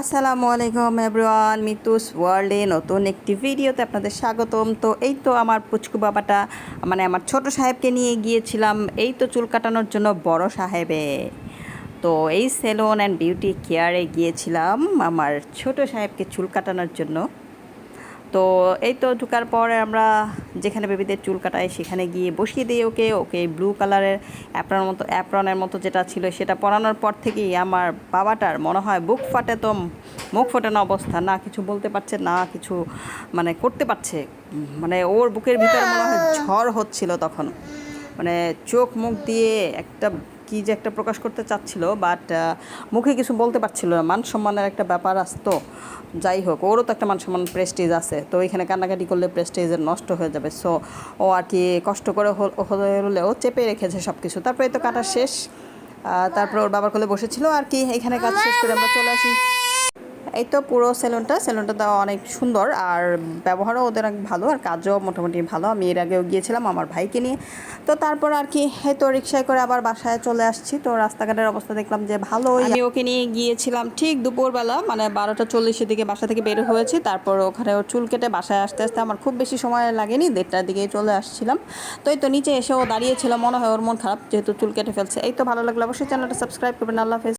আসসালামু আলাইকুম এভরিওয়ান, মিতুস ওয়ার্ল্ডে নতুন একটি ভিডিওতে আপনাদের স্বাগতম। তো এই তো আমার পুচকু বাবাটা মানে আমার ছোট সাহেবকে নিয়ে গিয়েছিলাম। এই তো চুল কাটানোর জন্য বড় সাহেবে। তো এই সেলুন অ্যান্ড বিউটি কেয়ারে গিয়েছিলাম আমার ছোট সাহেবকে চুল কাটানোর জন্য। তো এই তো ঢুকার পর আমরা যেখানে বেবিদের চুল কাটাই সেখানে গিয়ে বসিয়ে দিই ওকে। ওকে ব্লু কালারের অ্যাপ্রন মতো অ্যাপ্রনের মতো যেটা ছিল সেটা পরানোর পর থেকেই আমার বাবাটার মনে হয় বুক ফাটে তো মুখ ফোটানো অবস্থা। না কিছু বলতে পারছে, না কিছু মানে করতে পারছে। মানে ওর বুকের ভিতরে মনে হয় ঝড় হচ্ছিল তখন। মানে চোখ মুখ দিয়ে একটা কি যে একটা প্রকাশ করতে চাচ্ছিল বাট মুখে কিছু বলতে পারছিল না। মান সম্মানের একটা ব্যাপার আসতো যাই হোক, ওরও তো একটা মান সম্মান প্রেস্টিজ আছে। তো এখানে কান্নাকাটি করলে প্রেস্টিজের নষ্ট হয়ে যাবে। সো ও আর কি কষ্ট করে হলে, হলেও চেপে রেখেছে সব কিছু তারপরে তো কাটা শেষ। তারপরে ওর বাবার কোলে বসেছিল আর কি। এখানে কাজ শেষ করে আমরা চলে আসি। এই তো পুরো সেলুনটা সেলুনটা তো অনেক সুন্দর আর ব্যবহারও ওদের অনেক ভালো আর কাজও মোটামুটি ভালো। আমি এর আগেও গিয়েছিলাম আমার ভাইকে নিয়ে। তো তারপর আর কি, এই তো রিক্সায় করে আবার বাসায় চলে আসছি। তো রাস্তাঘাটের অবস্থা দেখলাম যে ভালো আমি ওকে নিয়ে গিয়েছিলাম ঠিক দুপুরবেলা মানে বারোটা চল্লিশের দিকে বাসা থেকে বের হয়েছি। তারপর ওখানে ওর চুল কেটে বাসায় আসতে আসতে আমার খুব বেশি সময় লাগেনি, দেড়টার দিকে চলে আসছিলাম। তো এই তো নিচে এসে ও দাঁড়িয়েছিল মনে হয় ওর মন খারাপ যেহেতু চুল কেটে ফেলছে। এই তো ভালো লাগল, অবশ্যই চ্যানেলটা সাবস্ক্রাইব করবেন, আল্লাহ